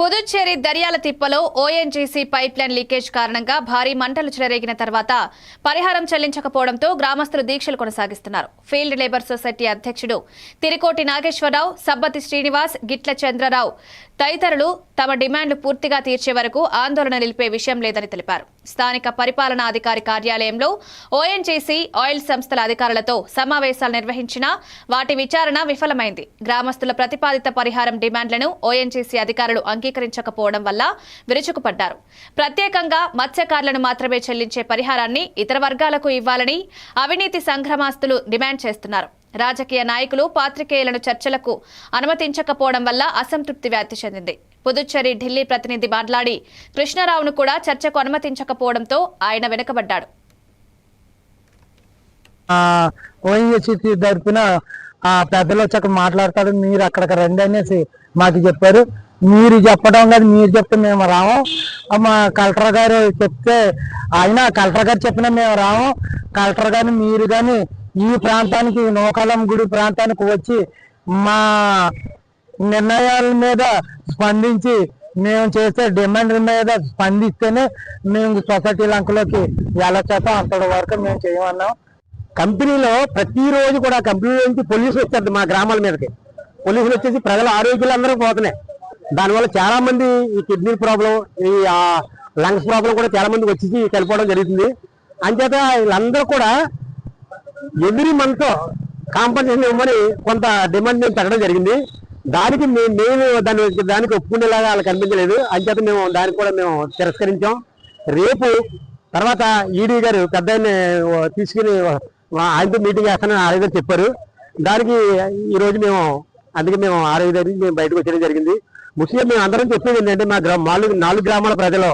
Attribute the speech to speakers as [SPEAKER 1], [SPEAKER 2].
[SPEAKER 1] పుదుచ్చేరి దర్యాల తిప్పలో ONGC pipeline leakage కారణంగా భారీ మంటలు చెలరేగిన తర్వాత పరిహారం చెల్లించకపోవడంతో గ్రామస్తులు దీక్షలు కొనసాగిస్తున్నారు. ఫీల్డ్ లేబర్ సొసైటీ అధ్యక్షుడు తిరికోటి నాగేశ్వరరావు సబ్బతి శ్రీనివాస్ గిట్ల చంద్రరావు తదితరులు తమ డిమాండ్లు పూర్తిగా తీర్చే వరకు ఆందోళన నిలిపే విషయం లేదని తెలిపారు. స్థానిక పరిపాలనా అధికారి కార్యాలయంలో ఓఎన్జీసీ ఆయిల్ సంస్థల అధికారులతో సమావేశాలు నిర్వహించినా వాటి విచారణ విఫలమైంది. గ్రామస్తుల ప్రతిపాదిత పరిహారం డిమాండ్లను ఓఎన్జీసీ అధికారులు అంగీకరించకపోవడం వల్ల విరుచుకుపడ్డారు. ప్రత్యేకంగా మత్స్యకారులను మాత్రమే చెల్లించే పరిహారాన్ని ఇతర వర్గాలకు ఇవ్వాలని అవినీతి సంఘమాస్తులు డిమాండ్ చేస్తున్నారు. రాజకీయ నాయకులు పాత్రికేయులను చర్చలకు అనుమతించకపోవడం వల్ల అసంతృప్తి వ్యాప్తి చెందింది. పుదుచ్చేరి ఢిల్లీ ప్రతినిధి మాట్లాడి కృష్ణారావును కూడా చర్చకు అనుమతించకపోవడంతో ఆయన వెనుకబడ్డాడు.
[SPEAKER 2] ఓఎన్జిసి తరఫున పెద్దలు వచ్చాక మాట్లాడతాడు మీరు అక్కడికి రండి అనేసి మాకు చెప్పారు. మీరు చెప్పడం కాదు మీరు చెప్తే మేము రాము. మా కలెక్టర్ గారు చెప్తే ఆయన కలెక్టర్ గారు చెప్పినా మేము రాము. కలెక్టర్ గారిని మీరు కానీ ఈ ప్రాంతానికి నూకాలం గుడి ప్రాంతానికి వచ్చి మా నిర్ణయాల మీద స్పందించి మేము చేసే డిమాండ్ల మీద స్పందిస్తేనే మేము సొసైటీ లంకలోకి ఎలా చేస్తాం అంతటి వరకు మేము చేయమన్నాం. కంపెనీలో ప్రతిరోజు కూడా కంపెనీ నుంచి పోలీసులు వచ్చారు మా గ్రామాల మీదకి. పోలీసులు వచ్చేసి ప్రజల ఆరోగ్యాలు అందరూ పోతున్నాయి. దానివల్ల చాలా మంది ఈ కిడ్నీ ప్రాబ్లం ఈ లంగ్స్ ప్రాబ్లం కూడా చాలా మంది వచ్చేసి చనిపోవడం జరుగుతుంది. అంచేత వీళ్ళందరూ కూడా ఎవ్రీ మంత్ కాంపన్సేషన్ ఇవ్వమని కొంత డిమాండ్ మేము పెట్టడం జరిగింది. దానికి మే- మేము దాని దానికి ఒప్పుకునేలాగా వాళ్ళకి అనిపించలేదు. అంచేత మేము దానికి కూడా మేము తిరస్కరించాం. రేపు తర్వాత ఈడీ గారు పెద్ద తీసుకుని ఆయనతో మీటింగ్ చేస్తానని ఆర్ఐ గారు చెప్పారు. దానికి ఈరోజు మేము అందుకే మేము ఆరోగ్య గారికి మేము బయటకు వచ్చేయడం జరిగింది. ముఖ్యంగా మేము అందరం చెప్పేది ఏంటంటే మా గ్రామ నాలుగు నాలుగు గ్రామాల ప్రజలు.